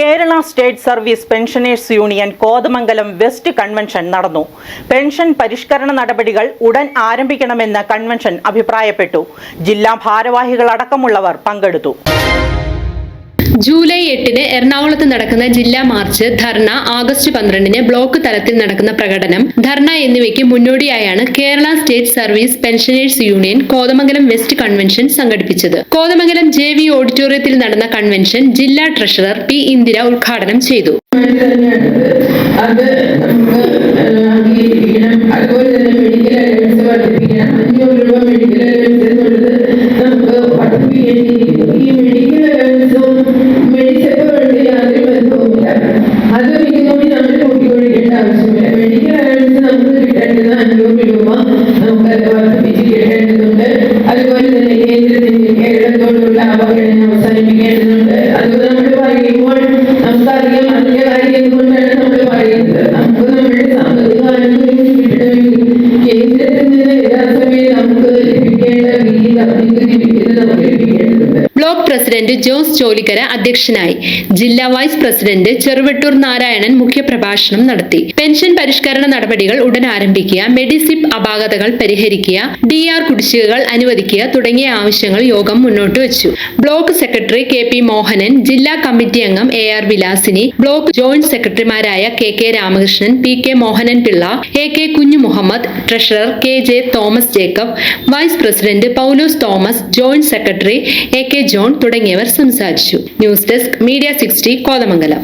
Kerala state service pensioners union Kothamangalam west convention നടന്നു. Pension പരിഷ്കരണ നടപടികൾ ഉടൻ ആരംഭിക്കണമെന്ന് കൺവെൻഷൻ അഭിപ്രായപ്പെട്ടു. ജില്ലാ ഭാരവാഹികളടക്കമുള്ളവർ പങ്കെടുത്തു. ജൂലൈ എട്ടിന് എറണാകുളത്ത് നടക്കുന്ന ജില്ലാ മാർച്ച് ധർണ ആഗസ്റ്റ് പന്ത്രണ്ടിന് ബ്ലോക്ക് തലത്തിൽ നടക്കുന്ന പ്രകടനം ധർണ എന്നിവയ്ക്ക് മുന്നോടിയായാണ് Kerala state service pensioners union Kothamangalam west convention സംഘടിപ്പിച്ചത്. കോതമംഗലം ജെ വി ഓഡിറ്റോറിയത്തിൽ നടന്ന കൺവെൻഷൻ ജില്ലാ ട്രഷറർ പി ഇന്ദിര ഉദ്ഘാടനം ചെയ്തു. അത് അതുപോലെ തന്നെ മെഡിക്കൽ രൂപ മെഡിക്കൽ നമുക്ക് രൂപ നമുക്ക് വർദ്ധിപ്പിച്ച് കിട്ടേണ്ടതുണ്ട് അതുപോലെ തന്നെ കേന്ദ്രത്തിന്റെ കേരളത്തോടുള്ള അവഗണന അവസാനിപ്പിക്കേണ്ടതുണ്ട്. ബ്ലോക്ക് പ്രസിഡന്റ് ജോസ് ചോലിക്കര അധ്യക്ഷനായി ജില്ലാ വൈസ് പ്രസിഡന്റ് ചെറുവട്ടൂർ നാരായണൻ മുഖ്യപ്രഭാഷണം നടത്തി. പെൻഷൻ പരിഷ്കരണ നടപടികൾ ഉടൻ ആരംഭിക്കുക മെഡിസിപ്പ് അപാകതകൾ പരിഹരിക്കുക ഡി ആർ കുടിശ്ശികകൾ അനുവദിക്കുക തുടങ്ങിയ ആവശ്യങ്ങൾ യോഗം മുന്നോട്ട് വെച്ചു. Block secretary K P Mohanan ജില്ലാ കമ്മിറ്റി അംഗം A R Vilasini block joint സെക്രട്ടറിമാരായ K K Ramakrishnan P K Mohanan Pillai A K Kunju Muhammad treasurer K J Thomas Jacob vice president Paulose Thomas joint secretary A K John തുടങ്ങിയവർ സംസാരിച്ചു. News desk media sixty Kothamangalam.